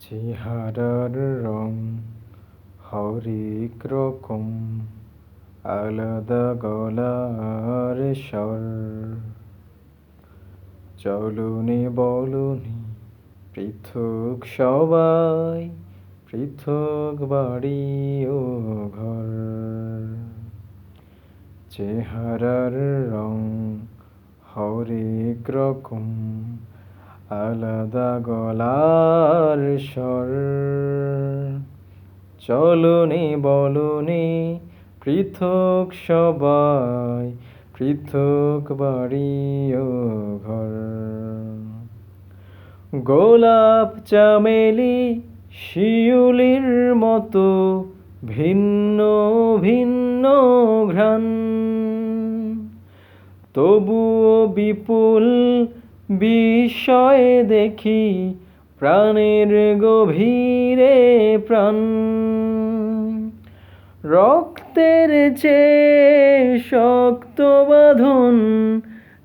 চেহারার রং হরেক রকম আলাদা গলার স্বর। চলনে, বলনে, পৃথক সবাই, পৃথক বাড়ি ও ঘর। চেহারার রং হরেক রকম আলাদা গলার স্বর। চলনে, বলনে, পৃথক সবাই, পৃথক বাড়ি ও ঘর। গোলাপ চামেলি, শিউলির মতো ভিন্ন ভিন্ন ঘ্রাণ। তবুও বিপুল বিস্ময়ে দেখি প্রাণের গভীরে প্রাণ। রক্তের চেয়ে শক্ত বাঁধন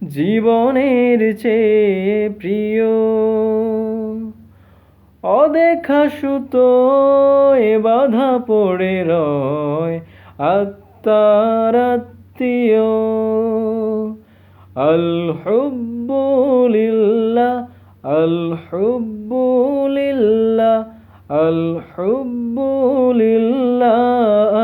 জীবনের চেয়ে প্রিয়। অদেখা সুতো এ বাধা পড়ে রয় আত্মার الحب لله الحب لله الحب لله.